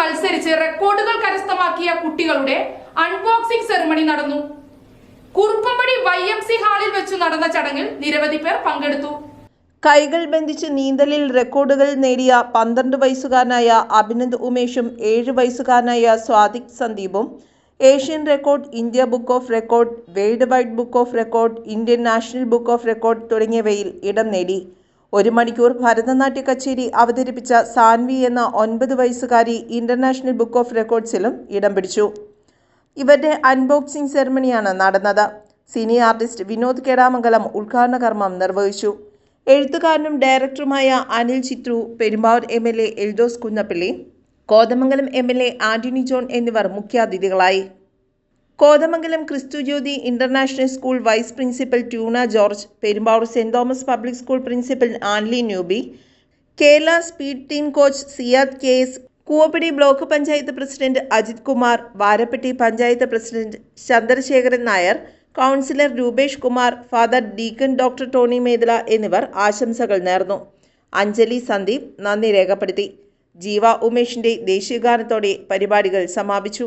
മത്സരിച്ച് റെക്കോർഡുകൾ കരസ്ഥമാക്കിയ കുട്ടികളുടെ അൺബോക്സിംഗ് സെറിമണി നടന്നു. കുറുപ്പമ്പടി വൈ എം സി ഹാളിൽ വെച്ച് നടന്ന ചടങ്ങിൽ നിരവധി പേർ പങ്കെടുത്തു. കൈകൾ ബന്ധിച്ച് നീന്തലിൽ റെക്കോർഡുകൾ നേടിയ പന്ത്രണ്ട് വയസ്സുകാരനായ അഭിനന്ദ് ഉമേഷും ഏഴ് വയസ്സുകാരനായ Swathik സന്ദീപും Asian record India book of record world wide book of record Indian national book of record തുടങ്ങിയവയിൽ ഇടം നേടി. ഒരു മണിക്കൂർ ഭരതനാട്യ കച്ചേരി അവതരിപ്പിച്ച സാൻവി എന്ന ഒൻപത് വയസ്സുകാരി ഇന്റർനാഷണൽ ബുക്ക് ഓഫ് റെക്കോർഡ്സിലും ഇടം പിടിച്ചു. ഇവരുടെ അൺബോക്സിംഗ് സെറമണിയാണ് നടന്നത്. സിനി ആർട്ടിസ്റ്റ് വിനോദ് കേടാമംഗലം ഉദ്ഘാടന കർമ്മം നിർവഹിച്ചു. എഴുത്തുകാരനും ഡയറക്ടറുമായ Anil Chithru Perumbavoor M L A Eldhose Kunnappilly Kothamangalam M L A Antony John എന്നിവർ മുഖ്യാതിഥികളായി. Kothamangalam Kristujyothi international school vice principal Tuna George Perumbavoor saint Thomas public school principal Anly Newby Kerala speed team coach Siyad K S Koovappady block panchayat president Ajith Kumar Varappetty panchayat president Chandrasekharan Nair councillor Rupesh Kumar father deacon doctor Tony Medala എന്നിവർ ആശംസകൾ നേർന്നു. അഞ്ജലി സന്ദീപ് നന്ദി രേഖപ്പെടുത്തി. ജീവ ഉമേഷിന്റെ ദേശീയഗാനത്തോടെ പരിപാടികൾ സമാപിച്ചു.